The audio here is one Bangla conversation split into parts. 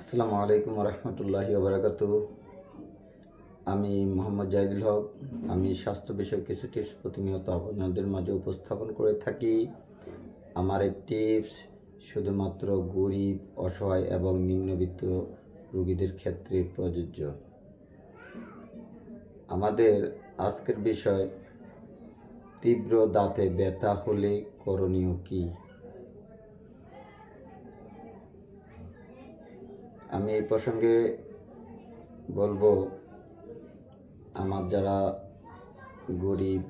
আসসালামু আলাইকুম রহমতুল্লাহি ওবরাকাত আমি মোহাম্মদ জাহিদুল হক। আমি স্বাস্থ্য বিষয়ক কিছু টিপস প্রতিনিয়ত আপনাদের মাঝে উপস্থাপন করে থাকি। আমার এই টিপস শুধুমাত্র গরিব, অসহায় এবং নিম্নবিত্ত রোগীদের ক্ষেত্রে প্রযোজ্য। আমাদের আজকের বিষয়, তীব্র দাঁতে ব্যথা হলে করণীয় কী? আমি এই প্রসঙ্গে বলব, আমার যারা গরিব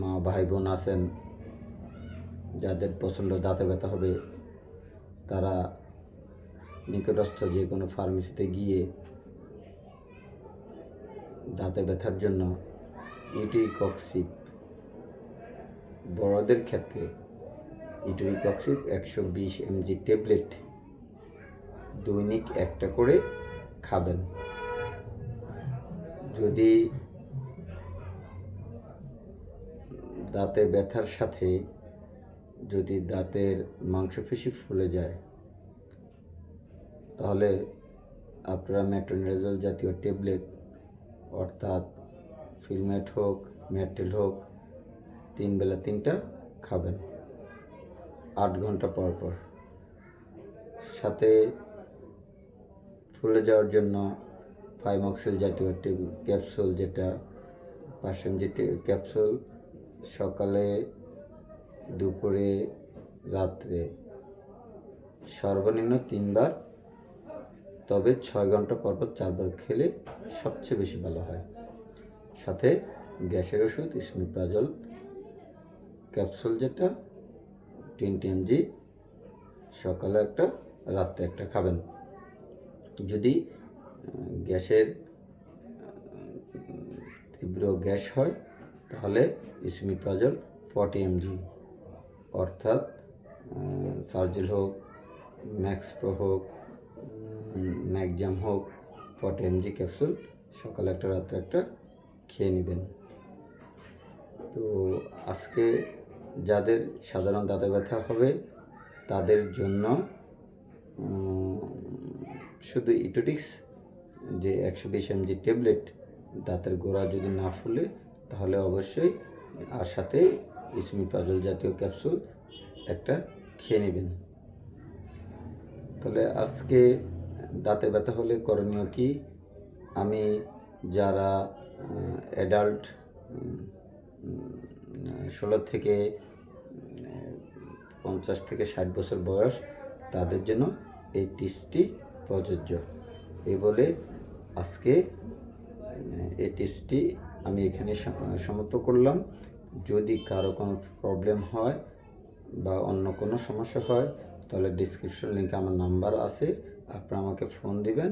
মা ভাই বোন আছেন, যাদের প্রচণ্ড দাঁতে ব্যথা হবে, তারা নিকটস্থ যে কোনো ফার্মেসিতে গিয়ে দাঁতে ব্যথার জন্য ইউটিকক্সিপ, বড়দের ক্ষেত্রে ইটুরিকক্সিপ একশো বিশ এমজি ট্যাবলেট দৈনিক একটা করে খাবেন। যদি দাঁতে ব্যথার সাথে যদি দাঁতের মাংসপেশি ফুলে যায়, তাহলে আপনারা মেট্রোনিডাজল জাতীয় ট্যাবলেট, অর্থাৎ ফিলমেট হোক মেটেল হোক, তিন বেলা তিনটা খাবেন। আট ঘণ্টা পর পর। সাথে ফুলে যাওয়ার জন্য ফাইমক্সিল জাতীয় টেবিল ক্যাপসুল যেটা পাঁচ এমজি ক্যাপসুল সকালে, দুপুরে, রাত্রে। সর্বনিম্ন তিনবার, তবে ছয় ঘণ্টা পর পর চারবার খেলে সবচেয়ে বেশি ভালো হয়। সাথে গ্যাসের ওষুধ ইসমিপ্রাজল ক্যাপসুল যেটা টোয়েন্টি এমজি সকালে একটা, রাত্রে একটা খাবেন। যদি গ্যাসের তীব্র গ্যাস হয়, তাহলে ইসমিপ্রাজল ফর্টি এমজি, অর্থাৎ সার্জিল হোক, ম্যাক্স প্রো হোক ম্যাকজাম হোক, ফর্টি এমজি ক্যাপসুল সকালে একটা, রাত্রে একটা খেয়ে নেবেন। তো আজকে যাদের সাধারণ দাঁতে ব্যথা হবে, তাদের জন্য শুধু ইটোটিক্স যে একশো বিশ এমজি ট্যাবলেট দাঁতের গোড়া যদি না ফুলে, তাহলে অবশ্যই আর সাথে ইসমিপ্রাজল জাতীয় ক্যাপসুল একটা খেয়ে নেবেন। তাহলে আজকে দাঁতে ব্যথা হলে করণীয় কি? আমি যারা অ্যাডাল্ট ষোলো থেকে পঞ্চাশ থেকে ষাট বছর বয়স, তাদের জন্য এই টিপসটি প্রযোজ্য। এই বলে আজকে এই টিপসটি আমি এখানে সমাপ্ত করলাম। যদি কারও কোনো প্রবলেম হয় বা অন্য কোনো সমস্যা হয়, তাহলে ডিসক্রিপশন লিঙ্কে আমার নাম্বার আছে, আপনারা আমাকে ফোন দিবেন,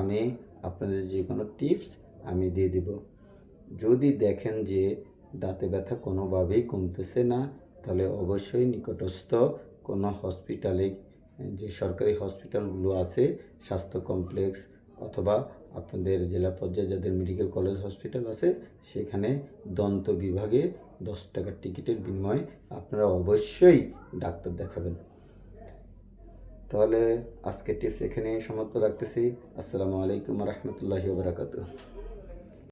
আমি আপনাদের যে কোনো টিপস আমি দিয়ে দিব। যদি দেখেন যে দাঁতে ব্যথা কোনোভাবেই কমতেছে না, তাহলে অবশ্যই নিকটস্থ কোনো হসপিটালে যে সরকারি হসপিটালগুলো আছে, স্বাস্থ্য কমপ্লেক্স অথবা আপনাদের জেলা পর্যায়ে যাদের মেডিকেল কলেজ হসপিটাল আছে, সেখানে দন্ত বিভাগে দশ টাকার টিকিটের বিনিময়ে আপনারা অবশ্যই ডাক্তার দেখাবেন। তাহলে আজকে টিপস এখানে সমাপ্ত রাখতেছি। আসসালামু আলাইকুম রহমতুল্লাহি বারাকাতুহ।